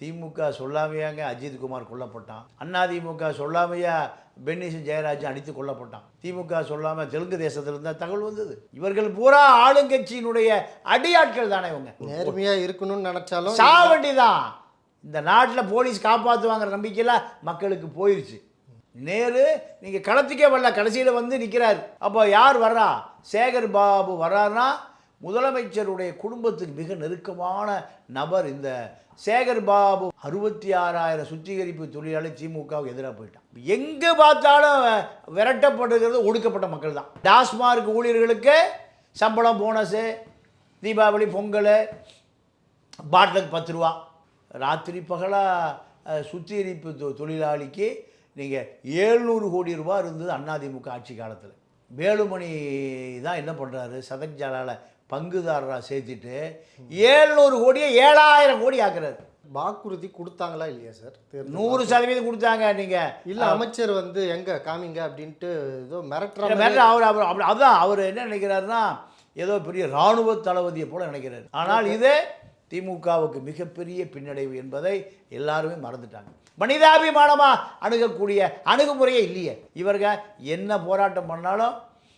திமுக சொல்லாமையாங்க அஜித் குமார் கொல்லப்பட்டான். அதிமுக சொல்லாமையா பென்னிசன் ஜெயராஜன் அடித்து கொல்லப்பட்டான். திமுக சொல்லாமல் தெலுங்கு தேசத்தில் இருந்தால் தகவல் வந்தது. இவர்கள் பூரா ஆளுங்கட்சியினுடைய அடியாட்கள் தானே இவங்க. நேர்மையா இருக்கணும்னு நினைச்சாலும் சா வேண்டிதான். இந்த நாட்டில் போலீஸ் காப்பாற்றுவாங்கிற நம்பிக்கையில் மக்களுக்கு போயிருச்சு. நேரு நீங்கள் களத்துக்கே வரல. கடைசியில் வந்து நிற்கிறார் அப்போ யார் வர்றா? சேகர் பாபு வர்றாருன்னா முதலமைச்சருடைய குடும்பத்துக்கு மிக நெருக்கமான நபர் இந்த சேகர் பாபு அறுபத்தி ஆறாயிரம் சுத்திகரிப்பு தொழிலாளி திமுகவுக்கு எதிராக போயிட்டான். எங்கே பார்த்தாலும் விரட்டப்படுகிறது ஒடுக்கப்பட்ட மக்கள் தான். டாஸ்மார்க் ஊழியர்களுக்கு சம்பளம் போனஸு தீபாவளி பொங்கல் பாட்டிலுக்கு பத்து ரூபா. ராத்திரி பகலாக சுத்திகரிப்பு தொ தொழிலாளிக்கு நீங்கள் ஏழ்நூறு கோடி ரூபா இருந்தது அதிமுக ஆட்சி காலத்தில். வேலுமணி தான் என்ன பண்ணுறாரு சதக் பங்குதாரராக சேர்த்துட்டு ஏழ்நூறு கோடியை ஏழாயிரம் கோடி ஆக்குறாரு. வாக்குறுதி கொடுத்தாங்களா இல்லையா சார்? நூறு சதவீதம் கொடுத்தாங்க நீங்கள் இல்ல அமைச்சர் வந்து எங்க காமிங்க அப்படின்ட்டு ஏதோ மிரட்டுற அவர் அவர் அப்படி அதான் அவர் என்ன நினைக்கிறாருன்னா ஏதோ பெரிய இராணுவ தளபதியை போல நினைக்கிறார். ஆனால் இது திமுகவுக்கு மிகப்பெரிய பின்னடைவு என்பதை எல்லாருமே மறந்துட்டாங்க. மனிதாபிமானமா அணுகக்கூடிய அணுகுமுறையே இல்லையே. இவங்க என்ன போராட்டம் பண்ணாலும்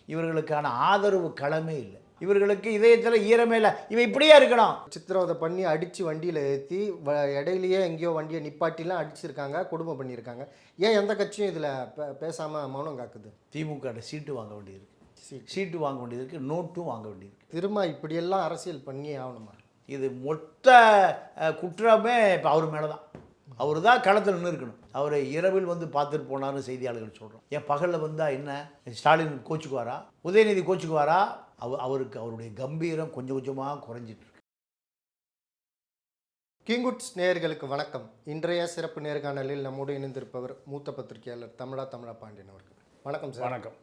இவர்களுக்கான ஆதரவு களமே இல்லை. இவர்களுக்கு இதயத்தில் ஈரமே இல்லை. இவன் இப்படியே இருக்கணும். சித்திரவதை பண்ணி அடிச்சு வண்டியில ஏத்தி வ- இடையிலேயே எங்கேயோ வண்டியை நிப்பாட்டிலாம் அடிச்சிருக்காங்க கொடுமை பண்ணியிருக்காங்க. ஏன் எந்த கட்சியும் இதுல பே- பேசாம மௌனம் காக்குது? திமுக சீட்டு வாங்க வேண்டியிருக்கு. சீட்டு. சீட்டு வாங்க வேண்டியதுக்கு நோட்டும் வாங்க வேண்டியிருக்கு. திரும்ப இப்படியெல்லாம் அரசியல் பண்ணி ஆகணுமா? இது மொத்த குற்றமே இப்போ அவர் மேலே தான் அவர் தான் களத்தில் நின்று இருக்கணும். அவரை இரவில் வந்து பார்த்துட்டு போனார்னு செய்தியாளர்கள் சொல்கிறோம் ஏன் பகலில் வந்தால் என்ன? ஸ்டாலின் கோச்சுக்குவாரா? உதயநிதி கோச்சுக்குவாரா? அவ அவருக்கு அவருடைய கம்பீரம் கொஞ்சம் கொஞ்சமாக குறைஞ்சிட்டு இருக்கு. கிங்குட்ஸ் நேயர்களுக்கு வணக்கம். இன்றைய சிறப்பு நேர்காணலில் நம்மோடு இணைந்திருப்பவர் மூத்த பத்திரிகையாளர் தமிழா தமிழா பாண்டியன் அவர்கள். வணக்கம் சார். வணக்கம்.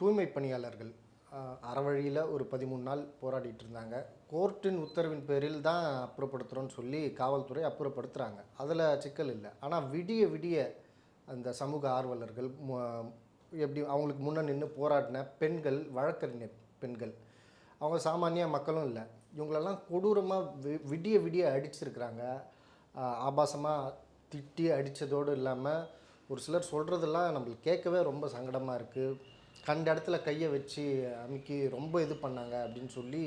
தூய்மை பணியாளர்கள் அறவழியில் ஒரு பதிமூணு நாள் போராடிட்டு இருந்தாங்க. கோர்ட்டின் உத்தரவின் பேரில் தான் அப்புறப்படுத்துகிறோன்னு சொல்லி காவல்துறை அப்புறப்படுத்துகிறாங்க அதில் சிக்கல் இல்லை. ஆனால் விடிய விடிய அந்த சமூக ஆர்வலர்கள் எப்படி அவங்களுக்கு முன்ன நின்று போராடின பெண்கள் வழக்கறிஞர் பெண்கள். அவங்க சாமானிய மக்களும் இல்லை. இவங்களெல்லாம் கொடூரமாக வி விடிய விடிய அடிச்சிருக்கிறாங்க. ஆபாசமாக திட்டி அடித்ததோடு இல்லாமல் ஒரு சிலர் சொல்கிறதெல்லாம் நம்மளுக்கு கேட்கவே ரொம்ப சங்கடமாக இருக்குது கண்ட இடத்துல கையை வச்சு அமுக்கி ரொம்ப இது பண்ணாங்க அப்படின்னு சொல்லி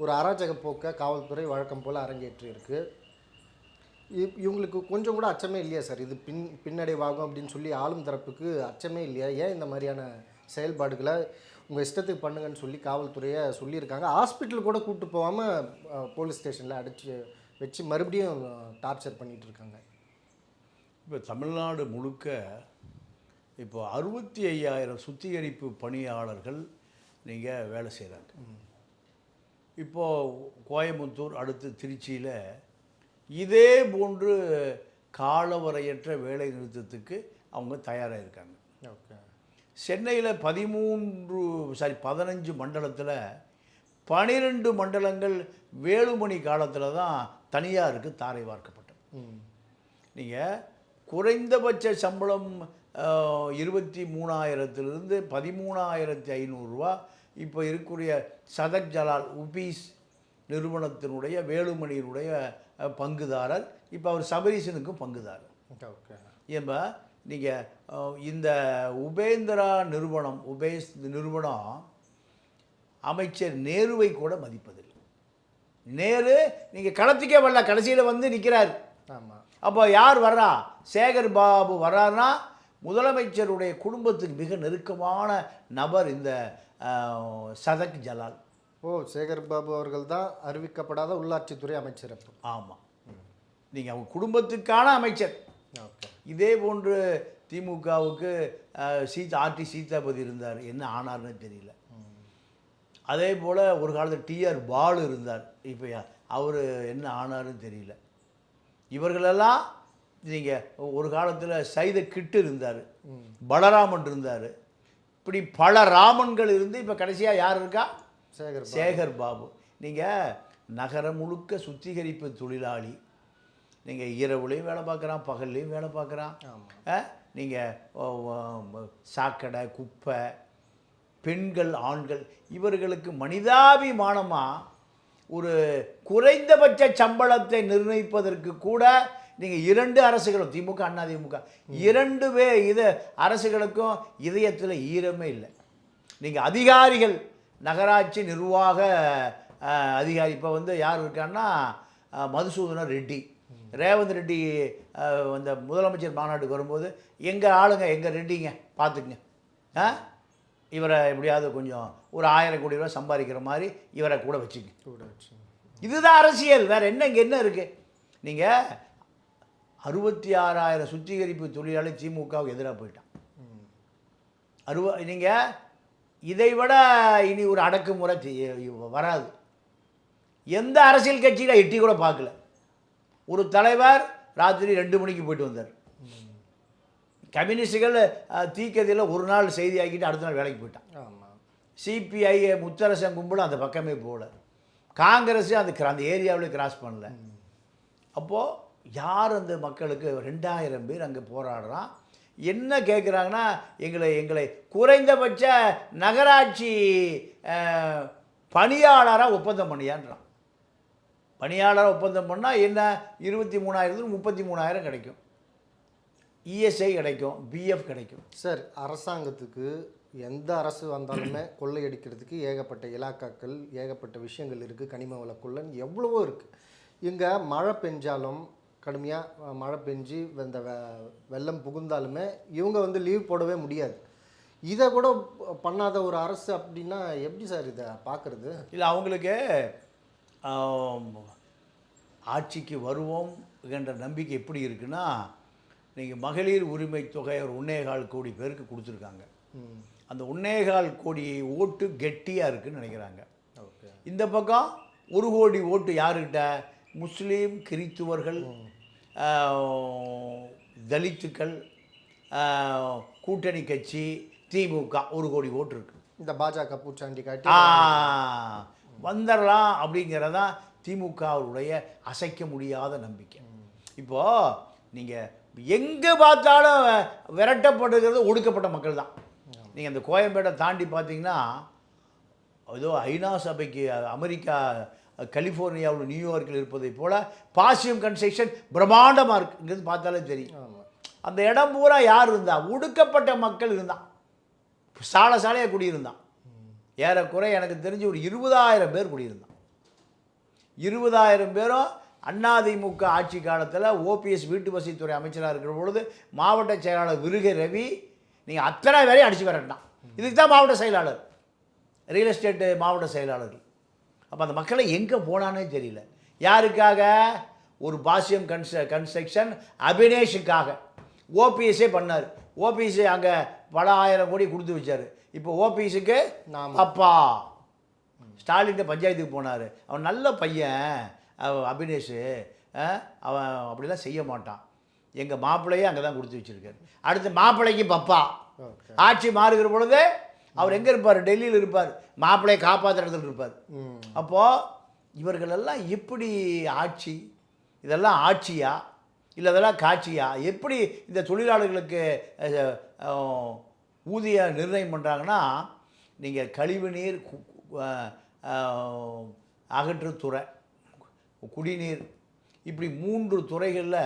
ஒரு அராஜக போக்கை காவல்துறை வழக்கம் போல் அரங்கேற்றி இருக்குது இவங்களுக்கு கொஞ்சம் கூட அச்சமே இல்லையா சார்? இது பின் பின்னடைவாகும் அப்படின்னு சொல்லி ஆளும் தரப்புக்கு அச்சமே இல்லையா? ஏன் இந்த மாதிரியான செயல்பாடுகளை உங்கள் இஷ்டத்துக்கு பண்ணுங்கன்னு சொல்லி காவல்துறையை சொல்லியிருக்காங்க. ஹாஸ்பிட்டல் கூட கூட்டு போகாமல் போலீஸ் ஸ்டேஷனில் அடிச்சு வச்சு மறுபடியும் டார்ச்சர் பண்ணிட்டு இருக்காங்க. இப்போ தமிழ்நாடு முழுக்க இப்போ அறுபத்தி ஐயாயிரம் சுத்திகரிப்பு பணியாளர்கள் நீங்கள் வேலை செய்கிறாங்க இப்போது கோயம்புத்தூர் அடுத்து திருச்சியில் இதே போன்று காலவரையற்ற வேலை நிறுத்தத்துக்கு அவங்க தயாராக இருக்காங்க. ஓகே. சென்னையில் பதிமூன்று சாரி பதினஞ்சு மண்டலத்தில் பனிரெண்டு மண்டலங்கள் வேலுமணி காலத்தில் தான் தனியாருக்கு தாரை வார்க்கப்பட்டது. ம். நீங்கள் குறைந்தபட்ச சம்பளம் இருபத்தி மூணாயிரத்திலிருந்து பதிமூணாயிரத்தி ஐநூறுரூவா இப்போ இருக்கக்கூடிய சதக் ஜலால் உபீஸ் நிறுவனத்தினுடைய வேலுமணியினுடைய பங்குதாரர். இப்போ அவர் சபரீசனுக்கும் பங்குதாரர். ஓகே. ஏன்பா நீங்கள் இந்த உபேந்திரா நிறுவனம் உபேஸ் நிறுவனம் அமைச்சர் நேருவை கூட மதிப்பதில்லை. நேரு நீங்கள் களத்துக்கே வரல கடைசியில் வந்து நிற்கிறார் ஆமாம் அப்போ யார் வர்றா சேகர் பாபு வர்றாருன்னா முதலமைச்சருடைய குடும்பத்துக்கு மிக நெருக்கமான நபர் இந்த சதக் ஜலால். ஓ சேகர் பாபு அவர்கள் தான் அறிவிக்கப்படாத உள்ளாட்சித்துறை அமைச்சர் அப்போ. ஆமாம் நீங்கள் அவங்க குடும்பத்துக்கான அமைச்சர். இதே போன்று திமுகவுக்கு சீதா ஆர்டி சீதாபதி இருந்தார். என்ன ஆனார்னு தெரியல. அதே போல் ஒரு காலத்தில் டிஆர் பாலு இருந்தார். இப்போ அவர் என்ன ஆனார்னு தெரியல. இவர்களெல்லாம் நீங்கள் ஒரு காலத்தில் சைத கிட்டு இருந்தார். பலராமன் இருந்தார். இப்படி பல ராமன்கள் இருந்து இப்போ கடைசியாக யார் இருக்கா? சேகர் சேகர் பாபு. நீங்கள் நகரம் முழுக்க சுத்திகரிப்பு தொழிலாளி நீங்கள் இரவுலையும் வேலை பார்க்குறான் பகல்லையும் வேலை பார்க்குறான். நீங்கள் சாக்கடை குப்பை பெண்கள் ஆண்கள் இவர்களுக்கு மனிதாபிமானமாக ஒரு குறைந்தபட்ச சம்பளத்தை நிர்ணயிப்பதற்கு கூட நீங்கள் இரண்டு அரசுகளும் திமுக அண்ணா திமுக இரண்டு பே இது அரசுகளுக்கும் இதயத்தில் ஈரமே இல்லை. நீங்கள் அதிகாரிகள் நகராட்சி நிர்வாக அதிகாரி இப்போ வந்து யார் இருக்கான்னா மதுசூதன ரெட்டி. ரேவந்த் ரெட்டி அந்த முதலமைச்சர் மாநாட்டுக்கு வரும்போது எங்கள் ஆளுங்க எங்கள் ரெட்டிங்க பார்த்துக்குங்க ஆ? இவரை எப்படியாவது கொஞ்சம் ஒரு ஆயிரம் கோடி ரூபா சம்பாதிக்கிற மாதிரி இவரை கூட வச்சுங்க. கூட வச்சு இதுதான் அரசியல். வேற என்ன இங்கே என்ன இருக்கு? நீங்கள் அறுபத்தி ஆறாயிரம் சுத்திகரிப்பு தொழிலாளி திமுகவுக்கு எதிராக போயிட்டான். அறுவ நீங்கள் இதை விட இனி ஒரு அடக்குமுறை வராது. எந்த அரசியல் கட்சியில் எட்டி கூட பார்க்கல ஒரு தலைவர் ராத்திரி ரெண்டு மணிக்கு போயிட்டு வந்தார். கம்யூனிஸ்டுகள் தீக்கதியில் ஒரு நாள் செய்தி ஆக்கிட்டு அடுத்த நாள் வேலைக்கு போயிட்டான். சிபிஐ முத்தரசன் கும்பலும் அந்த பக்கமே போகல. காங்கிரஸ் அந்த அந்த ஏரியாவிலே கிராஸ் பண்ணல. அப்போது யார் அந்த மக்களுக்கு ரெண்டாயிரம் பேர் அங்கே போராடுறான்? என்ன கேட்குறாங்கன்னா எங்களை எங்களை குறைந்தபட்ச நகராட்சி பணியாளராக ஒப்பந்தம் பண்ணியான்றான். பணியாளராக ஒப்பந்தம் பண்ணால் என்ன? இருபத்தி மூணாயிரத்துக்கு முப்பத்தி மூணாயிரம் கிடைக்கும். இஎஸ்ஐ கிடைக்கும் பிஎஃப் கிடைக்கும். சார் அரசாங்கத்துக்கு எந்த அரசு வந்தாலுமே கொள்ளையடிக்கிறதுக்கு ஏகப்பட்ட இலாக்காக்கள் ஏகப்பட்ட விஷயங்கள் இருக்குது கனிம வளக்குள்ளன் எவ்வளவோ இருக்குது இங்கே மழை பெஞ்சாலும் கடுமையாக மழை பெஞ்சு இந்த வெ- வெள்ளம் புகுந்தாலுமே இவங்க வந்து லீவ் போடவே முடியாது. இதை கூட பண்ணாத ஒரு அரசு அப்படின்னா எப்படி சார் இதை பார்க்குறது இல்லை அவங்களுக்கு ஆட்சிக்கு வருவோம் என்ற நம்பிக்கை எப்படி இருக்குன்னா நீங்கள் மகளிர் உரிமை தொகை ஒரு ஒன்னேகால் கோடி பேருக்கு கொடுத்துருக்காங்க. அந்த ஒன்னேகால் கோடி ஓட்டு கெட்டியாக இருக்குன்னு நினைக்கிறாங்க. இந்த பக்கம் ஒரு கோடி ஓட்டு யாருக்கிட்ட? முஸ்லீம் கிறித்துவர்கள் தலித்துக்கள் கூட்டணி கட்சி திமுக ஒரு கோடி ஓட்டு இருக்கு. இந்த பாஜக பூச்சாண்டி காட்டி வந்துடலாம் அப்படிங்கிறதான் திமுகவுடைய அசைக்க முடியாத நம்பிக்கை. இப்போ நீங்கள் எங்கே பார்த்தாலும் விரட்டப்படுகிறது ஒடுக்கப்பட்ட மக்கள் தான். நீங்கள் அந்த கோயம்பேட்டை தாண்டி பார்த்தீங்கன்னா ஏதோ ஐநா சபைக்கு அமெரிக்கா கலிஃபோர்னியாவில் நியூயார்க்கில் இருப்பதைப் போல பாசியம் கன்ஸ்ட்ரக்ஷன் பிரம்மாண்டமாக இருக்கு இங்கேருந்து பார்த்தாலே தெரியும். அந்த இடம் பூரா யார் இருந்தா? ஒடுக்கப்பட்ட மக்கள் இருந்தான் சால சாலையாக குடியிருந்தான். ஏறக்குறை எனக்கு தெரிஞ்சு ஒரு இருபதாயிரம் பேர் குடியிருந்தான். இருபதாயிரம் பேரும் அதிமுக ஆட்சி காலத்தில் ஓபிஎஸ் வீட்டு வசதித்துறை அமைச்சராக இருக்கிற பொழுது மாவட்ட செயலாளர் விருகை ரவி நீங்கள் அத்தனை பேரையும் அடித்து விரட்டினான். இதுக்கு தான் மாவட்ட செயலாளர். ரியல் எஸ்டேட்டு மாவட்ட செயலாளர்கள். அப்போ அந்த மக்களை எங்கே போனானே தெரியல. யாருக்காக? ஒரு பாசியம் கன்ஸ் கன்ஸ்ட்ரக்ஷன் அபினேஷுக்காக. ஓபிஎஸ்ஸே பண்ணார். ஓபிஎஸ் அங்கே பல ஆயிரம் கோடி கொடுத்து வச்சார். இப்போ ஓபிஎஸ்க்கு. அப்பா. ஸ்டாலின் பஞ்சாயத்துக்கு போனார். அவன் நல்ல பையன் அபினேஷு. அவன் அப்படிலாம் செய்ய மாட்டான். எங்கள் மாப்பிள்ளையே அங்கே தான் கொடுத்து வச்சிருக்காரு. அடுத்து மாப்பிள்ளைக்கு பப்பா. ஆட்சி மாறுகிற பொழுது அவர் எங்கே இருப்பார்? டெல்லியில் இருப்பார். மாப்பிள்ளையை காப்பாற்றுற இடத்துல இருப்பார். அப்போது இவர்களெல்லாம் எப்படி ஆட்சி இதெல்லாம் ஆட்சியா? இல்லை இதெல்லாம் காட்சியா? எப்படி இந்த தொழிலாளர்களுக்கு ஊதிய நிர்ணயம் பண்ணுறாங்கன்னா நீங்கள் கழிவுநீர் அகற்றுத்துறை குடிநீர் இப்படி மூன்று துறைகளில்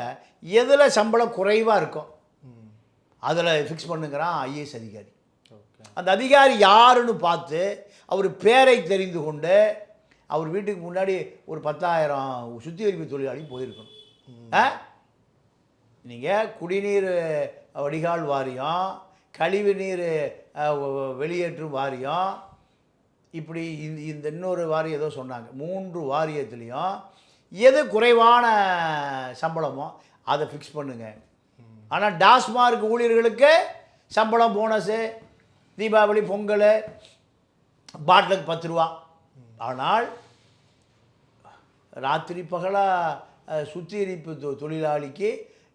எதில் சம்பளம் குறைவாக இருக்கும்? அதில் ஃபிக்ஸ் பண்ணுங்கிறான் ஐஏஎஸ் அதிகாரி. அந்த அதிகாரி யாருன்னு பார்த்து அவர் பேரை தெரிந்து கொண்டு அவர் வீட்டுக்கு முன்னாடி ஒரு பத்தாயிரம் சுத்திகரிப்பு தொழிலாளி போயிருக்கணும். நீங்கள் குடிநீர் வடிகால் வாரியம் கழிவு நீர் வெளியேற்றும் வாரியம். இப்படி இந்த இந்த இன்னொரு வாரியம் ஏதோ சொன்னாங்க. மூன்று வாரியத்துலேயும் எது குறைவான சம்பளமோ அதை ஃபிக்ஸ் பண்ணுங்க. ஆனால் டாஸ்மார்க் ஊழியர்களுக்கு சம்பளம் போனஸு தீபாவளி பொங்கல் பாட்டிலுக்கு பத்து ரூபா. ஆனால் ராத்திரி பகலாக சுத்திகரிப்பு தொ தொழிலாளிக்கு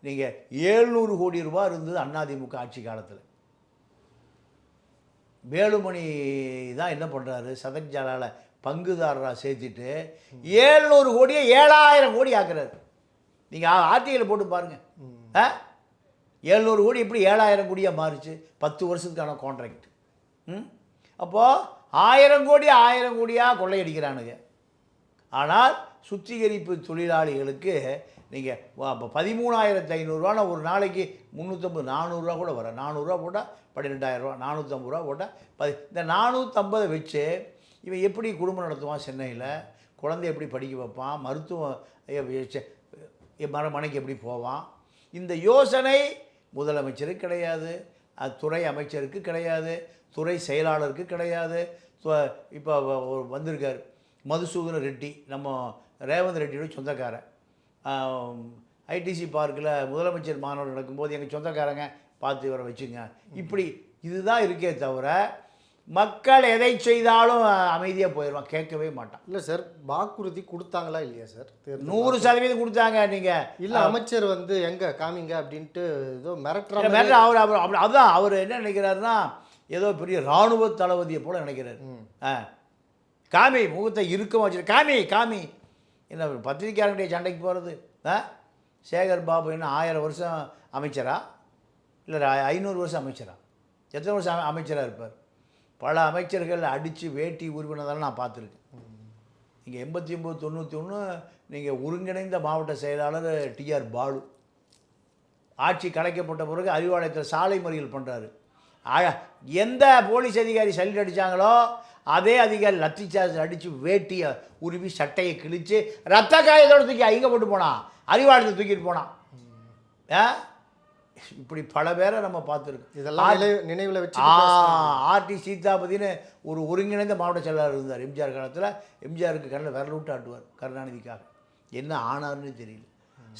நீங்கள் ஏழ்நூறு கோடி ரூபா இருந்தது அதிமுக ஆட்சி காலத்தில். வேலுமணி தான் என்ன பண்ணுறாரு சதஞ்சாலால பங்குதாரராக சேர்த்துட்டு ஏழ்நூறு கோடியை ஏழாயிரம் கோடி ஆக்குறாரு. நீங்கள் ஆர்டிஐயில் போட்டு பாருங்கள் ஆ? ஏழ்நூறு கோடி எப்படி ஏழாயிரம் கோடியாக மாறுச்சு. பத்து வருஷத்துக்கான கான்ட்ராக்ட் ம்? அப்போது ஆயிரம் கோடி ஆயிரம் கோடியாக கொள்ளையடிக்கிறானுங்க. ஆனால் சுத்திகரிப்பு தொழிலாளிகளுக்கு நீங்கள் பதிமூணாயிரத்து ஐநூறுரூவானா ஒரு நாளைக்கு முந்நூற்றம்பது நானூறுரூவா கூட வர நானூறுரூவா போட்டால் பன்னிரெண்டாயிரரூவா நானூற்றம்பது ரூபா போட்டால் பதி இந்த நானூற்றம்பதை வச்சு இவன் எப்படி குடும்பம் நடத்துவான் சென்னையில்? குழந்தை எப்படி படிக்க வைப்பான்? மருத்துவம் எ- மரமனைக்கு எப்படி போவான்? இந்த யோசனை முதலமைச்சருக்கு கிடையாது. துறை அமைச்சருக்கு கிடையாது. துறை செயலாளருக்கு கிடையாது. இப்போ வந்திருக்கார். மதுசூதன ரெட்டி நம்ம ரேவந்த் ரெட்டியோட சொந்தக்காரன். ஐடிசி பார்க்கில் முதலமைச்சர் மாநாடு நடக்கும்போது எங்கள் சொந்தக்காரங்க பார்த்து இவரை வச்சுங்க. இப்படி இதுதான் இருக்கே தவிர மக்கள் எதை செய்தாலும் அமைதியாக போயிடுவான். கேட்கவே மாட்டான். இல்லை சார் வாக்குறுதி கொடுத்தாங்களா இல்லையா சார்? நூறு சதவீதம் கொடுத்தாங்க நீங்கள் இல்ல அமைச்சர் வந்து எங்க? காமிங்க அப்படின்ட்டு ஏதோ மிரட்டுற வேற அவர் அவர் அப்படி அதான் அவர் என்ன நினைக்கிறாருன்னா ஏதோ பெரிய இராணுவ தளபதியை போல நினைக்கிறாரு. ஆ. காமி முகத்தை இறுக்கமாக வச்சுரு காமி காமி. என்ன பத்திரிக்கையாளருடைய சண்டைக்கு போகிறது ஆ? சேகர் பாபு என்ன ஆயிரம் வருஷம் அமைச்சரா? இல்லை ஐநூறு வருஷம் அமைச்சரா? எத்தனை வருஷம் அமைச்சராக இருப்பார்? பல அமைச்சர்கள் அடித்து வேட்டி உருவினதெல்லாம் நான் பார்த்துருக்கேன். நீங்கள் எண்பத்தி ஒம்பது தொண்ணூற்றி ஒன்று நீங்கள் ஒருங்கிணைந்த மாவட்ட செயலாளர் டிஆர் பாலு. ஆட்சி கலைக்கப்பட்ட பிறகு அறிவாலயத்தில் சாலை மறியல் பண்ணுறாரு எந்த போலீஸ் அதிகாரி சல்யூட் அடித்தாங்களோ அதே அதிகாரி லத்தி சார்ஜ் அடித்து வேட்டியை உருவி சட்டையை கிழித்து ரத்த காயத்தோடு தூக்கி எங்கே போட்டு போனான். அறிவாலயத்தை தூக்கிட்டு போனான். ஆ? இப்படி பல பேரை நம்ம பார்த்துருக்கோம். இதெல்லாம் நினை- நினைவுல வச்சு ஆர்டி சீதாபதினு ஒரு ஒருங்கிணைந்த மாவட்ட செயலாளர் இருந்தார். எம்ஜிஆர் காலத்தில் எம்ஜிஆருக்கு கண்ணில் விரல் விட்டு ஆட்டுவார் கருணாநிதிக்காக. என்ன ஆனார்னு தெரியல.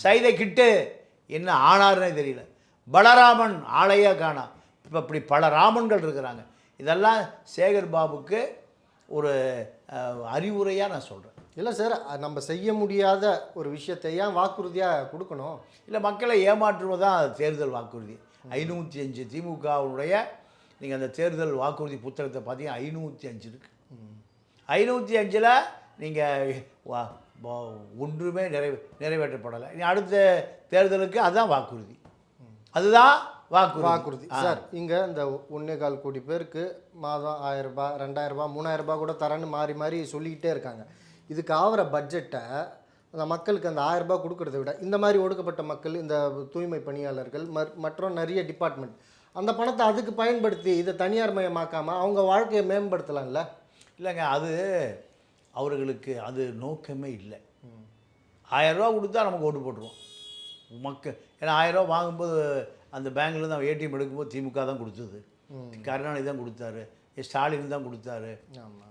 சைதை கிட்டு என்ன ஆனார்னே தெரியல. பலராமன் ஆளையா காணா இப்போ இப்படி பல ராமன்கள் இருக்கிறாங்க. இதெல்லாம் சேகர் பாபுக்கு ஒரு அறிவுரையாக நான் சொல்கிறேன் இல்ல சார் நம்ம செய்ய முடியாத ஒரு விஷயத்தை ஏன் வாக்குறுதியா கொடுக்கணும்? இல்லை மக்களை ஏமாற்றுவதுதான் தேர்தல் வாக்குறுதி. ஐநூற்றி அஞ்சு திமுகவுடைய நீங்கள் அந்த தேர்தல் வாக்குறுதி புத்தகத்தை பார்த்தீங்கன்னா ஐநூற்றி அஞ்சு இருக்கு. ஐநூற்றி அஞ்சில் நீங்கள் ஒன்றுமே நிறைவே நிறைவேற்றப்படலை. இனி அடுத்த தேர்தலுக்கு அதுதான் வாக்குறுதி. அதுதான் வாக்குறுதி. வாக்குறுதி. சார் இங்க இந்த ஒன்னே கால் கோடி பேருக்கு மாதம் ஆயிரம் ரூபாய் ரெண்டாயிரம் ரூபாய் மூணாயிரம் ரூபாய் கூட தரேன்னு மாறி மாறி சொல்லிக்கிட்டே இருக்காங்க. இதுக்கு ஆகிற பட்ஜெட்டை அந்த மக்களுக்கு அந்த ஆயிரம் ரூபாய் கொடுக்கறத விட இந்த மாதிரி ஒடுக்கப்பட்ட மக்கள் இந்த தூய்மை பணியாளர்கள் மற்- மற்றும் நிறைய டிபார்ட்மெண்ட் அந்த பணத்தை அதுக்கு பயன்படுத்தி இதை தனியார் மயமாக்காம அவங்க வாழ்க்கையை மேம்படுத்தலாம்ல? இல்லைங்க அது அவர்களுக்கு அது நோக்கமே இல்லை. ஆயிரரூவா கொடுத்தா நமக்கு ஓட்டு போட்டுருவோம். மக்கள் ஏன்னா ஆயிரரூவா வாங்கும்போது அந்த பேங்க்லேருந்து அவன் ஏடிஎம் எடுக்கும்போது திமுக தான் கொடுத்தது. கருணாநிதி தான் கொடுத்தாரு. ஸ்டாலின் தான் கொடுத்தாரு.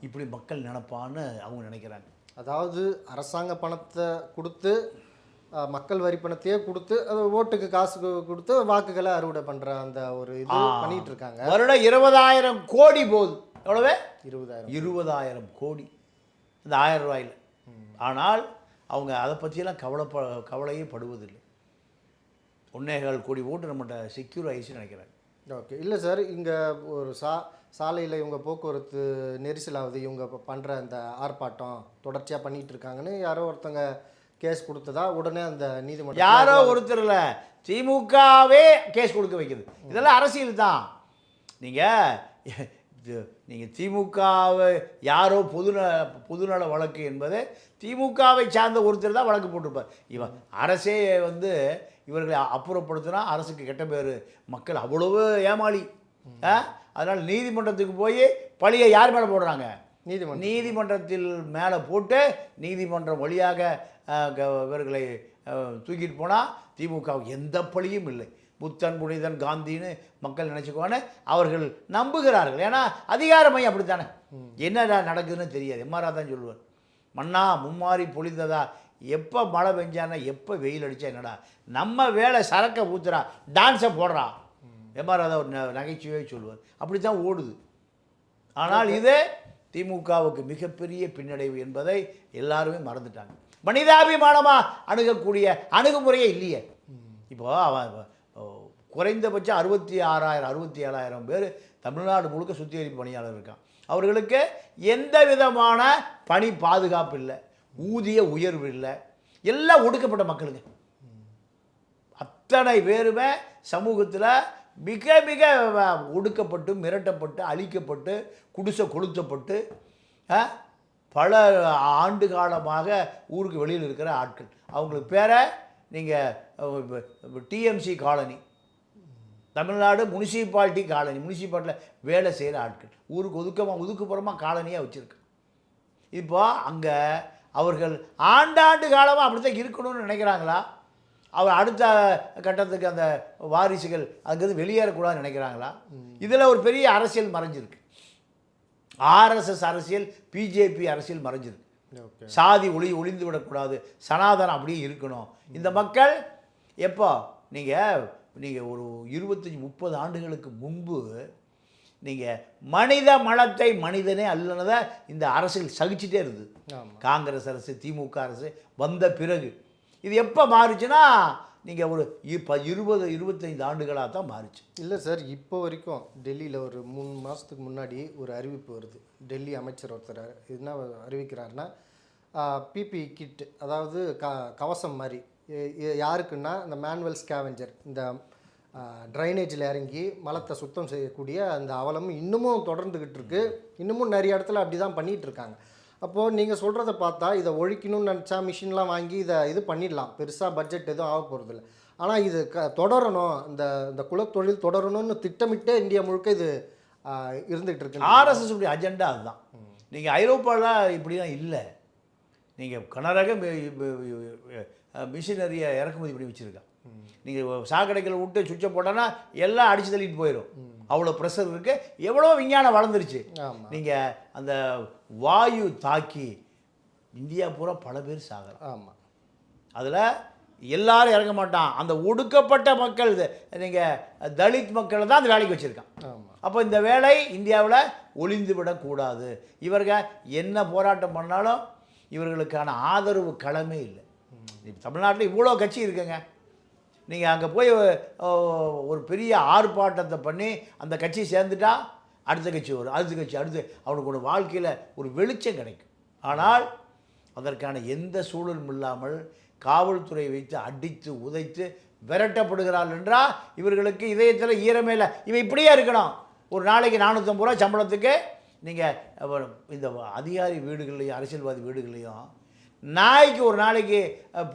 இப்படி மக்கள் நினைப்பான்னு அவங்க நினைக்கிறாங்க. அதாவது அரசாங்க பணத்தை கொடுத்து மக்கள் வரி பணத்தையே கொடுத்து அது ஓட்டுக்கு காசு கொடுத்து வாக்குகளை அறுவடை பண்ற அந்த ஒரு இது பண்ணிட்டு இருக்காங்க வருடம் இருபதாயிரம் கோடி போகுது. எவ்வளவு? இருபதாயிரம். இருபதாயிரம் கோடி. இந்த ஆயிரம் ரூபாயில். ஆனால் அவங்க அதை பற்றியெல்லாம் கவலைப்ப கவலையே படுவதில்லை. ஒன்னேகால் கோடி ஓட்டு நம்மகிட்ட செக்யூர் ஆயிடுச்சுன்னு நினைக்கிறாங்க ஓகே. இல்லை சார் இங்கே ஒரு சா சாலையில் இவங்க போக்குவரத்து நெரிசலாகுது இவங்க இப்போ பண்ணுற அந்த ஆர்ப்பாட்டம் தொடர்ச்சியாக பண்ணிட்டு இருக்காங்கன்னு யாரோ ஒருத்தங்க கேஸ் கொடுத்ததா உடனே அந்த நீதிமன்றம் யாரோ ஒருத்தர் இல்லை திமுகவே கேஸ் கொடுக்க வைக்குது. இதெல்லாம் அரசியல் தான். நீங்கள் நீங்கள் திமுகவை யாரோ பொதுந பொதுநல வழக்கு என்பது திமுகவை சார்ந்த ஒருத்தர் தான் வழக்கு போட்டிருப்பார். இவன் அரசே வந்து இவர்களை அப்புறப்படுத்தினா அரசுக்கு கெட்ட பேர். மக்கள் அவ்வளவு ஏமாளி. அதனால் நீதிமன்றத்துக்கு போய் பழியை யார் மேலே போடுறாங்க? நீதிமன்றம் நீதிமன்றத்தில் மேலே போட்டு நீதிமன்றம் வழியாக இவர்களை தூக்கிட்டு போனால் திமுகவுக்கு எந்த பழியும் இல்லை. புத்தன் புனிதன் காந்தின்னு மக்கள் நினச்சிக்குவான்னு அவர்கள் நம்புகிறார்கள். ஏன்னா அதிகார மையம் அப்படித்தானே என்னடா நடக்குதுன்னு தெரியாது. எம்ஆரா தான் சொல்லுவார். மண்ணா மும்மாரி பொழிந்ததா? எப்போ மழை பெஞ்சானா எப்போ வெயில் அடித்தா என்னடா? நம்ம வேலை சரக்கை ஊத்துறா டான்ஸை போடுறா. எம்ஆர் அதை ஒரு நகைச்சுவையே சொல்லுவார். அப்படி தான் ஓடுது. ஆனால் இது திமுகவுக்கு மிகப்பெரிய பின்னடைவு என்பதை எல்லாருமே மறந்துட்டாங்க. மனிதாபிமானமாக அணுகக்கூடிய அணுகுமுறையே இல்லையே. இப்போ அவன் குறைந்தபட்சம் அறுபத்தி ஆறாயிரம் அறுபத்தி ஏழாயிரம் பேர் தமிழ்நாடு முழுக்க சுத்திகரிப்பு பணியாளர் இருக்கான். அவர்களுக்கு எந்த விதமான பணி பாதுகாப்பு இல்லை. ஊதிய உயர்வு இல்லை. எல்லாம் ஒடுக்கப்பட்ட மக்களுங்க. அத்தனை பேருமே சமூகத்தில் மிக மிக ஒடுக்கப்பட்டு மிரட்டப்பட்டு அழிக்கப்பட்டு குடிசை கொளுத்தப்பட்டு பல ஆண்டு காலமாக ஊருக்கு வெளியில் இருக்கிற ஆட்கள். அவங்களுக்கு பேரை நீங்கள் T M C colony. Tamil Nadu municipality colony. முனிசிபாலிட்டியில் வேலை செய்கிற ஆட்கள். ஊருக்கு ஒதுக்கமாக ஒதுக்குப்புறமாக காலனியாக வச்சுருக்கு. இப்போ அங்கே அவர்கள் ஆண்டாண்டு காலமாக அப்படி தான் இருக்கணும்னு நினைக்கிறாங்களா? அவர் அடுத்த கட்டத்துக்கு அந்த வாரிசுகள் அங்கேருந்து வெளியேறக்கூடாதுன்னு நினைக்கிறாங்களா? இதில் ஒரு பெரிய அரசியல் மறைஞ்சிருக்கு. ஆர்எஸ்எஸ் அரசியல் பிஜேபி அரசியல் மறைஞ்சிருக்கு. சாதி ஒளி ஒளிந்து விடக்கூடாது. சனாதனம் அப்படியே இருக்கணும். இந்த மக்கள் எப்போ? நீங்கள் நீங்கள் ஒரு இருபத்தஞ்சி முப்பது ஆண்டுகளுக்கு முன்பு நீங்கள் மனித மலத்தை மனிதனே அல்லனதை இந்த அரசியல் சகிச்சிட்டே இருந்தது காங்கிரஸ் அரசு திமுக அரசு வந்த பிறகு. இது எப்போ மாறுச்சுன்னா நீங்கள் ஒரு இப்போ இருபது இருபத்தைந்து ஆண்டுகளாக தான் மாறுச்சு. இல்லை சார் இப்போ வரைக்கும் டெல்லியில் ஒரு மூணு மாதத்துக்கு முன்னாடி ஒரு அறிவிப்பு வருது. டெல்லி அமைச்சர் ஒருத்தர் என்ன அறிவிக்கிறாருன்னா பிபி கிட் அதாவது க கவசம் மாதிரி. யாருக்குன்னா இந்த மேனுவல் ஸ்கேவெஞ்சர் இந்த ட்ரைனேஜில் இறங்கி மலத்தை சுத்தம் செய்யக்கூடிய அந்த அவலமும் இன்னமும் தொடர்ந்துக்கிட்டு இருக்குது இன்னமும் நிறைய இடத்துல அப்படி தான் பண்ணிகிட்டு இருக்காங்க அப்போது நீங்கள் சொல்கிறத பார்த்தா இதை ஒழிக்கணும்னு நினச்சா மிஷின்லாம் வாங்கி இதை இது பண்ணிடலாம். பெருசாக பட்ஜெட் எதுவும் ஆக போகிறதில்ல ஆனால் இது க தொடரணும். இந்த இந்த குலத்தொழில் தொடரணும்னு திட்டமிட்டே இந்தியா முழுக்க இது இருந்துகிட்டு இருக்கு ஆர்எஸ்எஸ் உடைய அஜெண்டா அதுதான். நீங்கள் ஐரோப்பாவில் இப்படிலாம் இல்லை. நீங்கள் கனரக மிஷினரியை இறக்குமதி பண்ணி வச்சுருக்கா. நீங்கள் சாக்கடைகளை விட்டு சுவிட்சை போட்டோன்னா எல்லாம் அடிச்சு தள்ளிட்டு போயிடும் அவ்வளோ ப்ரெஷர் இருக்குது எவ்வளோ விஞ்ஞானம் வளர்ந்துருச்சு. நீங்கள் அந்த வாயு தாக்கி இந்தியா பூரா பல பேர் சாகலாம். ஆமாம் அதில் எல்லாரும் இறங்க மாட்டான். அந்த ஒடுக்கப்பட்ட மக்கள் நீங்கள் தலித் மக்களை தான் அந்த வேலைக்கு வச்சுருக்கான். அப்போ இந்த வேலை இந்தியாவில் ஒளிந்து விடக்கூடாது. இவர்க என்ன போராட்டம் பண்ணாலும் இவர்களுக்கான ஆதரவு களமே இல்லை. இப்ப தமிழ்நாட்டில் இவ்வளோ கட்சி இருக்குங்க. நீங்கள் அங்கே போய் ஒரு பெரிய ஆர்ப்பாட்டத்தை பண்ணி அந்த கட்சி சேர்ந்துட்டா அடுத்த கட்சி வரும் அடுத்த கட்சி அடுத்து அவனுக்கு ஒரு வாழ்க்கையில் ஒரு வெளிச்சம் கிடைக்கும். ஆனால் அதற்கான எந்த சூழலும் இல்லாமல் காவல்துறை வைத்து அடித்து உதைத்து விரட்டப்படுகிறாள் என்றால் இவர்களுக்கு இதயத்தில் ஈரமே இல்லை. இவன் இப்படியே இருக்கணும். ஒரு நாளைக்கு நானூற்றம்பது ரூபா சம்பளத்துக்கு நீங்கள் இந்த அதிகாரி வீடுகள்லையும் அரசியல்வாதி வீடுகள்லையும் நாய்க்கு ஒரு நாளைக்கு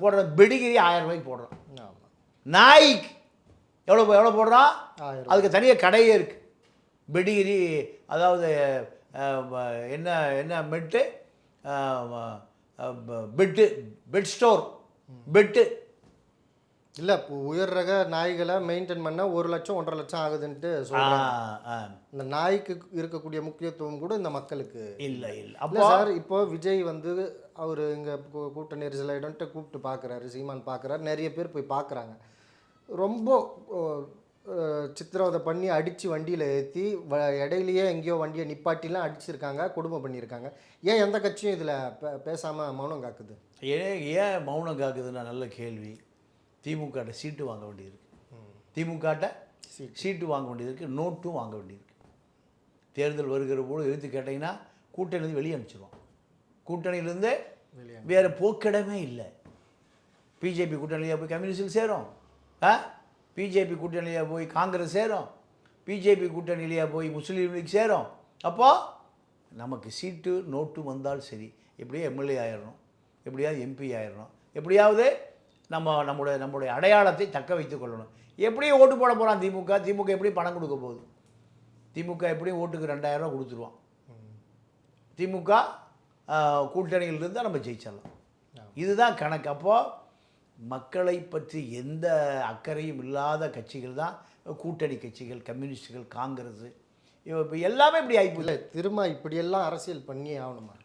போடுற பெடிகிரி ஆயிரம் ரூபாய்க்கு போடுறோம் ஆமாம் நாய்க்கு. எவ்வளோ எவ்வளோ போடுறான் அதுக்கு தனியாக கடையே இருக்குது பெடிகிரி அதாவது என்ன என்ன மெட்டு பெட்டு பெட் ஸ்டோர். பெட்டு. இல்லை உயர் ரக நாய்களை மெயின்டைன் பண்ண ஒரு லட்சம் ஒன்றரை லட்சம் ஆகுதுன்ட்டு சொல்கிறாங்க இந்த நாய்க்கு இருக்கக்கூடிய முக்கியத்துவம் கூட இந்த மக்களுக்கு இல்லை. இல்லை அப்போ சார் இப்போ விஜய் வந்து அவர் இங்கே கூட்ட சில இடம்ட்டு கூப்பிட்டு பார்க்குறாரு சீமான் பார்க்குறாரு நிறைய பேர் போய் பார்க்குறாங்க ரொம்ப சித்திரவதை பண்ணி அடித்து வண்டியில் ஏற்றி வ இடையிலேயே எங்கேயோ வண்டியை நிப்பாட்டிலாம் அடிச்சிருக்காங்க கொடுமை பண்ணியிருக்காங்க. ஏன் எந்த கட்சியும் இதில் பே பேசாமல் மௌனம் காக்குது? ஏன் ஏன் மௌனம் காக்குதுன்னா நல்ல கேள்வி. திமுகட்ட சீட்டு வாங்க வேண்டியிருக்கு. திமுகட்ட சீட்டு. வாங்க வேண்டியது இருக்குது நோட்டும் வாங்க வேண்டியிருக்கு. தேர்தல் வருகிற போது எழுத்து கேட்டிங்கன்னா கூட்டணியிலேருந்து வெளியே அனுப்பிச்சிருவோம். கூட்டணியிலேருந்து வெளியே வேறு போக்கிடமே இல்லை. பிஜேபி கூட்டணியாக போய் கம்யூனிஸ்டில் சேரும். பிஜேபி கூட்டணியாக போய் காங்கிரஸ் சேரும். பிஜேபி கூட்டணியிலேயே போய் முஸ்லீம் லீக் சேரும். அப்போது நமக்கு சீட்டு நோட்டு வந்தால் சரி. எப்படியோ எம்எல்ஏ ஆயிடணும் எப்படியாவது எம்பி ஆயிடணும் எப்படியாவது நம்ம நம்முடைய நம்முடைய அடையாளத்தை தக்க வைத்துக் கொள்ளணும். எப்படி ஓட்டு போட போகிறான் திமுக. திமுக எப்படி பணம் கொடுக்க போகுது? திமுக எப்படியும் ஓட்டுக்கு ரெண்டாயிரரூவா கொடுத்துருவான்? திமுக கூட்டணியில் இருந்தால் நம்ம ஜெயிச்சிடலாம். இதுதான் கணக்கு. அப்போது மக்களை பற்றி எந்த அக்கறையும் இல்லாத கட்சிகள் தான் கூட்டணி கட்சிகள் கம்யூனிஸ்டுகள் காங்கிரஸ். இப்போ எல்லாமே இப்படி ஆகிப்போச்சு இல்லை திரும்ப இப்படியெல்லாம் அரசியல் பண்ணி ஆகணுமா?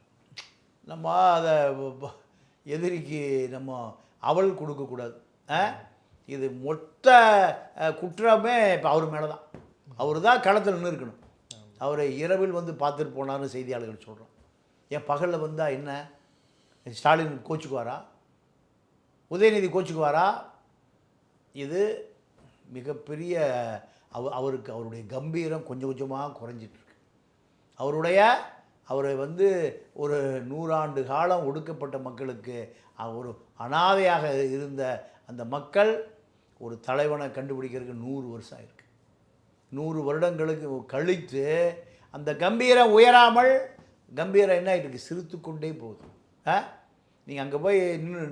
நம்ம அதை எதிரிக்கு நம்ம அவல் கொடுக்கக்கூடாது? இது மொத்த குற்றமே இப்போ அவர் மேலே தான் அவர் தான் களத்தில் நின்று இருக்கணும். அவரை இரவில் வந்து பார்த்துட்டு போனார்னு செய்தியாளர்கள் சொல்கிறோம் ஏன் பகலில் வந்தால் என்ன? ஸ்டாலின் கோச்சுக்குவாரா? உதயநிதி கோச்சுக்குவாரா? இது மிகப்பெரிய அவ அவருக்கு அவருடைய கம்பீரம் கொஞ்சம் கொஞ்சமாக குறைஞ்சிட்ருக்கு. அவருடைய அவரை வந்து ஒரு நூறாண்டு காலம் ஒடுக்கப்பட்ட மக்களுக்கு ஒரு அனாதையாக இருந்த அந்த மக்கள் ஒரு தலைவனை கண்டுபிடிக்கிறதுக்கு நூறு வருஷம் ஆயிருக்கு. நூறு வருடங்களுக்கு கழித்து அந்த கம்பீரம் உயராமல் கம்பீரம் என்ன ஆகிட்டு இருக்கு? சிரித்து கொண்டே போகுது. ஆ நீங்கள் அங்கே போய் நின்று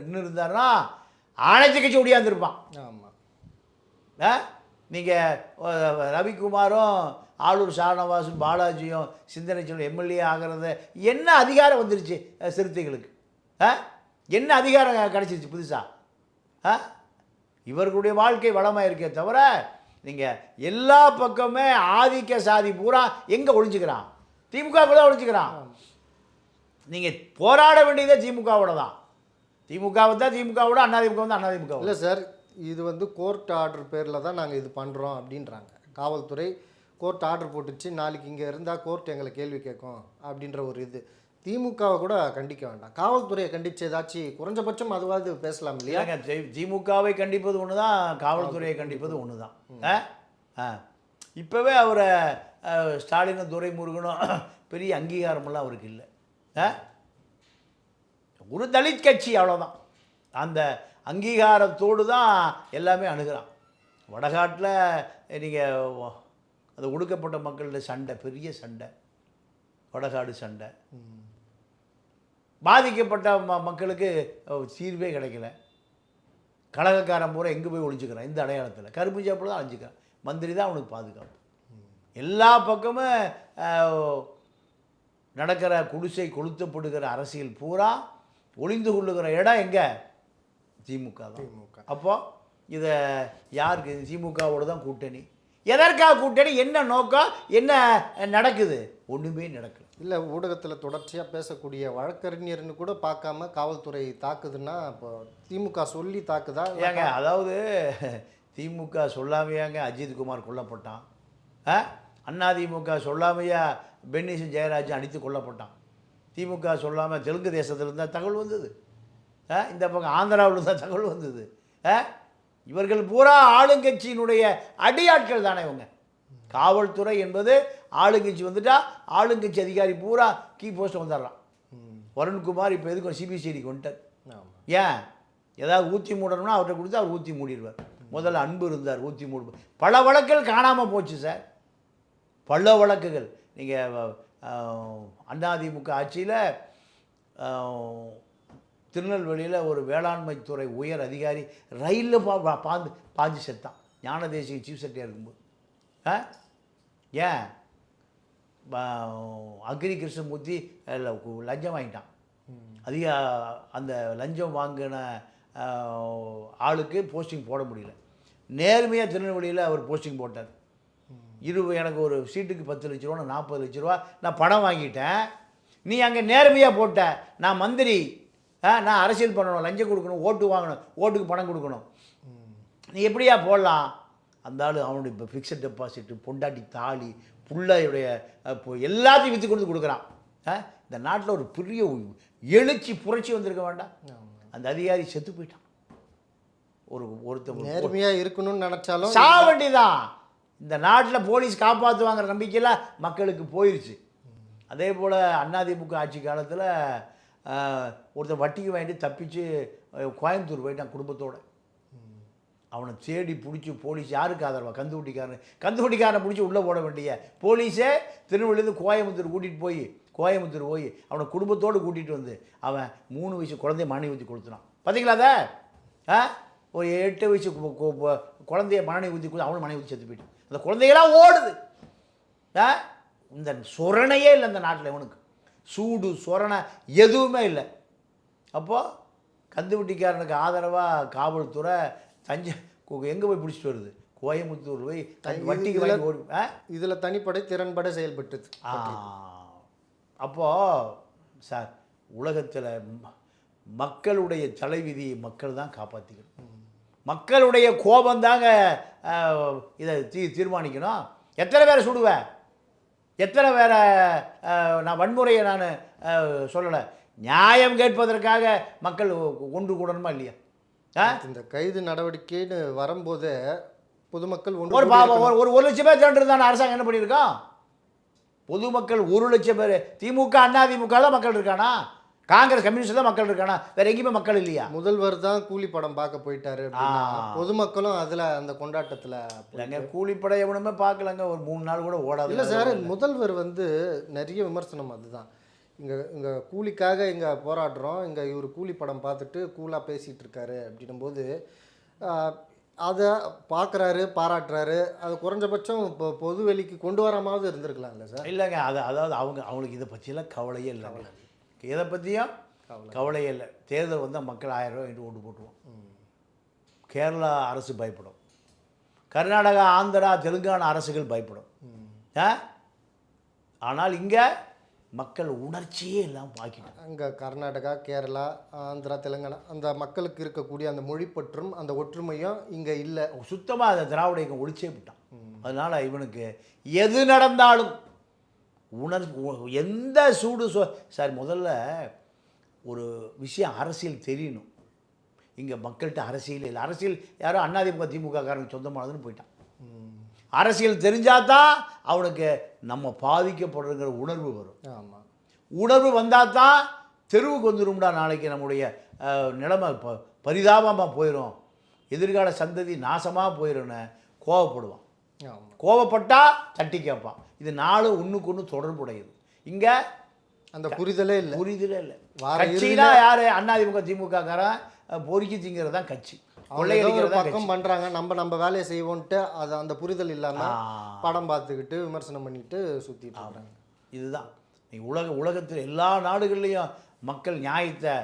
நின்று இருந்தாருன்னா அனைத்து கட்சி ஒடியாந்துருப்பான். ஆமாம் ஆ? நீங்கள் ரவிக்குமாரும் ஆளூர் ஷானவாசும் பாலாஜியும் சிந்தனை சொல்ல எம்எல்ஏ ஆகிறத என்ன அதிகாரம் வந்துருச்சு சிறுத்தைகளுக்கு? ஆ? என்ன அதிகாரம் கிடச்சிருச்சு புதுசாக ஆ? இவர்களுடைய வாழ்க்கை வளமாக இருக்கே தவிர நீங்கள் எல்லா பக்கமே ஆதிக்க சாதி பூரா எங்கே ஒழிஞ்சுக்கிறான்? திமுகவுக்கு தான் ஒழிஞ்சுக்கிறான் நீங்கள் போராட வேண்டியதே திமுகவோட தான். திமுகவை தான் திமுகவோட அதிமுக வந்து அதிமுக இல்லை சார் இது வந்து கோர்ட் ஆர்டர் பேரில் தான் நாங்கள் இது பண்ணுறோம் அப்படின்றாங்க. காவல்துறை கோர்ட் ஆர்டர் போட்டுச்சு நாளைக்கு இங்கே இருந்தால் கோர்ட் எங்களை கேள்வி கேட்கும் அப்படின்ற ஒரு இது. திமுகவை கூட கண்டிக்க வேண்டாம். காவல்துறையை கண்டிச்சு ஏதாச்சும் குறைஞ்சபட்சம் அதுவாவது பேசலாம் இல்லையா? திமுகவை கண்டிப்பது ஒன்று தான் காவல்துறையை கண்டிப்பது ஒன்று தான் ஆ? ஆ. இப்போவே அவரை ஸ்டாலினும் துரைமுருகனும் பெரிய அங்கீகாரமெல்லாம் அவருக்கு இல்லை. ஒரு தலித் கட்சி அவ்வளோதான் அந்த அங்கீகாரத்தோடு தான் எல்லாமே அணுகிறான். வடகாட்டில் நீங்கள் அந்த ஒடுக்கப்பட்ட மக்கள்கிட்ட சண்டை பெரிய சண்டை. வடகாடு சண்டை. பாதிக்கப்பட்ட ம மக்களுக்கு தீர்வே கிடைக்கல. கழகக்காரன் பூரா எங்கே போய் ஒழிஞ்சுக்கிறான் இந்த அடையாளத்தில். கரும்பு சாப்பிட தான் அழிஞ்சுக்கிறான். மந்திரி தான் அவனுக்கு பாதுகாப்பு. எல்லா பக்கமும் நடக்கிற குடிசை கொளுத்தப்படுகிற அரசியல் பூரா ஒளிந்து கொள்ளுகிற இடம் எங்கே? திமுக தான். திமுக. அப்போ இதை யாருக்கு? திமுகவோட தான் கூட்டணி. எதற்காக கூட்டணி? என்ன நோக்கம்? என்ன நடக்குது? ஒன்றுமே நடக்கல. இல்லை ஊடகத்தில் தொடர்ச்சியாக பேசக்கூடிய வழக்கறிஞர்னு கூட பார்க்காம காவல்துறை தாக்குதுன்னா இப்போ திமுக சொல்லி தாக்குதா? ஏங்க அதாவது திமுக சொல்லாமையாங்க அஜித் குமார் கொல்லப்பட்டான். ஆ? அதிமுக சொல்லாமையா பென்னிசன் ஜெயராஜன் அடித்து கொல்லப்பட்டான். திமுக சொல்லாமல் தெலுங்கு தேசத்தில் இருந்தால் தகவல் வந்தது. ஆ இந்த பக்கம் ஆந்திராவில் இருந்தால் தகவல் வந்தது. இவர்கள் பூரா ஆளுங்கட்சியினுடைய அடியாட்கள் தானே இவங்க. காவல்துறை என்பது ஆளுங்கட்சி வந்துட்டா ஆளுங்கட்சி அதிகாரி பூரா கீ போஸ்ட் வந்துடுறான். ம். வருண்குமார் இப்போ எதுக்கும் சிபிசிஐடிக்கு வந்துட்டார். ஏன்? ஏதாவது ஊற்றி மூடணும்னா அவர்கிட்ட கொடுத்து அவர் ஊற்றி மூடிடுவார். முதல்ல அன்பு இருந்தார் ஊற்றி மூடு. பல வழக்குகள் காணாமல் போச்சு சார். பல வழக்குகள். நீங்கள் அதிமுக ஆட்சியில் திருநெல்வேலியில் ஒரு வேளாண்மை துறை உயர் அதிகாரி ரயிலில் பா பாந்து பாஞ்சு செத்தான் ஞான தேசிய சீஃப் செக்ரட்டரியாக இருக்கும்போது. ஆ ஏன்? அக்ரி கிருஷ்ணமூர்த்தி லஞ்சம் வாங்கிட்டான். அதிக அந்த லஞ்சம் வாங்கின ஆளுக்கு போஸ்டிங் போட முடியல. நேர்மையாக திருநெல்வேலியில் அவர் போஸ்டிங் போட்டார். இரு எனக்கு ஒரு சீட்டுக்கு பத்து லட்ச ரூபா நாற்பது லட்ச ரூபா நான் பணம் வாங்கிட்டேன். நீ அங்கே நேர்மையாக போட்ட நான் மந்திரி ஆ, நான் அரசியல் பண்ணணும் லஞ்சம் கொடுக்கணும் ஓட்டு வாங்கணும் ஓட்டுக்கு பணம் கொடுக்கணும். நீ எப்படியா போடலாம்? அந்த ஆள் அவனுடைய இப்போ ஃபிக்ஸட் டெபாசிட்டு பொண்டாட்டி தாலி புள்ளையுடைய எல்லாத்தையும் விற்று கொடுத்து கொடுக்குறான்? இந்த நாட்டில் ஒரு பெரிய எழுச்சி புரட்சி வந்திருக்க வேண்டாம். அந்த அதிகாரி செத்து போயிட்டான். ஒரு ஒருத்தர் நேர்மையாக இருக்கணும்னு நினச்சாலும் சா வேண்டிதான் இந்த நாட்டில் போலீஸ் காப்பாற்றுவாங்கிற நம்பிக்கையெல்லாம் மக்களுக்கு போயிருச்சு. அதே போல் அதிமுக ஆட்சி காலத்தில் ஒருத்தன் வட்டிக்கு வாங்கிட்டு தப்பிச்சு கோயம்புத்தூர் போயிட்டான் குடும்பத்தோடு. அவனை தேடி பிடிச்சி போலீஸ் யாருக்கு ஆதரவா? கந்துவட்டிக்காரன் கந்துவட்டிக்காரனை பிடிச்சி உள்ளே போட வேண்டிய போலீஸே திருநெல்வேலியிலேருந்து கோயம்புத்தூர் கூட்டிகிட்டு போய் கோயம்புத்தூர் போய் அவனை குடும்பத்தோடு கூட்டிகிட்டு வந்து அவன் மூணு வயசு குழந்தைய மனைவி ஊற்றி கொடுத்துனான் பார்த்தீங்களா அதை? ஆ? ஒரு எட்டு வயசு கு- குழந்தைய மனைவி ஊற்றி கொடுத்து அவனும் மனைவி ஊற்றி செத்து போயிட்டான். அந்த குழந்தைகளாம் ஓடுது. இந்த சொரணையே இல்லை இந்த நாட்டில் இவனுக்கு. சூடு சொரணை எதுவுமே இல்லை. அப்போது கந்துவட்டிக்காரனுக்கு ஆதரவாக காவல்துறை தஞ்சை எங்கே போய் பிடிச்சிட்டு வருது? கோயம்புத்தூர் போய் வட்டிக்கு இதுல- வாங்கி ஓடி இதில் தனிப்படை திறன்பட செயல்பட்டுது. அப்போது சார் உலகத்தில் மக்களுடைய தலைவிதியை மக்கள் தான் காப்பாற்றிக்கணும் மக்களுடைய கோபம் தாங்க இதை தீ தீர்மானிக்கணும். எத்தனை பேரை சுடுவேன் எத்தனை பேரை நான் வன்முறையை நான் சொல்லலை. நியாயம் கேட்பதற்காக மக்கள் ஒன்று கூடணுமா இல்லையா? ஆ? இந்த கைது நடவடிக்கைன்னு வரும்போது பொதுமக்கள் ஒன்று ஒரு. ஒரு ஒரு லட்சம் பேர் திரண்டிருந்தான அரசாங்கம் என்ன பண்ணியிருக்கோம்? பொதுமக்கள் ஒரு லட்சம் பேர் திமுக அண்ணா திமுக மக்கள் இருக்கானா? காங்கிரஸ் கம்யூனிஸ்ட் தான் மக்கள் இருக்கானா? வேற எங்கேயுமே மக்கள் இல்லையா? முதல்வர் தான் கூலி படம் பார்க்க போயிட்டாரு. பொதுமக்களும் அதுல அந்த கொண்டாட்டத்துல இல்லைங்க கூலிப்படை எவனுமே பார்க்கலங்க. ஒரு மூணு நாள் கூட ஓடாது. இல்ல சார் முதல்வர் வந்து நிறைய விமர்சனம் அதுதான். இங்க இங்க கூலிக்காக இங்க போராடுறோம். இங்க இவர் கூலி படம் பார்த்துட்டு கூலா பேசிட்டு இருக்காரு அப்படின்னும் போது அதை பார்க்குறாரு பாராட்டுறாரு. அது குறைஞ்சபட்சம் இப்போ பொது வெளிக்கு கொண்டு வராமாவது இருந்திருக்கலாம்ல சார். இல்லைங்க அது அதாவது அவங்க அவங்களுக்கு இதை பற்றியெல்லாம் கவலையே இல்லைங்க. எதை பற்றியும் கவலை. இல்லை. தேர்தல் வந்தால் மக்கள் ஆயிரம் ரூபாய் ஓட்டு போட்டுருவோம். கேரளா அரசு பயப்படும். கர்நாடகா ஆந்திரா தெலுங்கானா அரசுகள் பயப்படும். ஆ? ஆனால் இங்கே மக்கள் உணர்ச்சியே இல்லாமல் பாக்கிட்டாங்க அங்கே கர்நாடகா கேரளா ஆந்திரா தெலுங்கானா அந்த மக்களுக்கு இருக்கக்கூடிய அந்த மொழிப்பற்றும் அந்த ஒற்றுமையும் இங்கே இல்லை. சுத்தமாக அதை திராவிட இயக்கம் ஒழிச்சே விட்டான் அதனால் இவனுக்கு எது நடந்தாலும் உணர் எந்த சூடு சொ சார் முதல்ல ஒரு விஷயம் அரசியல் தெரியணும். இங்கே மக்கள்கிட்ட அரசியல் இல்லை. அரசியல் யாரோ அதிமுக திமுக காரங்க சொந்தமானதுன்னு போயிட்டான். அரசியல் தெரிஞ்சாதான் அவனுக்கு நம்ம பாதிக்கப்படுறங்கிற உணர்வு வரும். ஆமாம் உணர்வு வந்தால் தான் தெருவுக்கு வந்துடும்டா நாளைக்கு நம்முடைய நிலைமை ப பரிதாபமாக போயிடும் எதிர்கால சந்ததி நாசமாக போயிடும்னு கோவப்படுவான். கோவப்பட்டா தட்டி கேட்பான் இது நாலு ஒன்றுக்கு ஒன்று தொடர்புடையது. இங்கே அந்த புரிதலே இல்லை. புரிதலே இல்லை. கட்சினா யார்? அதிமுக திமுக காரன் பொறுக்கி திங்கிறது தான் கட்சி பக்கம் பண்றாங்க. நம்ம நம்ம வேலையை செய்வோன்ட்டு அது அந்த புரிதல் இல்லாம ஆ. படம் பார்த்துக்கிட்டு விமர்சனம் பண்ணிட்டு சுத்திட்டு இருக்காங்க. இதுதான். நீ உலக உலகத்தில் எல்லா நாடுகள்லேயும் மக்கள் நியாயத்தை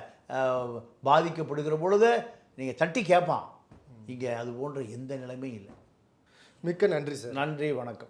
பாதிக்கப்படுகிற பொழுது நீங்கள் தட்டி கேட்பான் இங்கே அது போன்ற எந்த நிலைமையும் இல்லை. மிக்க நன்றி சார். நன்றி வணக்கம்.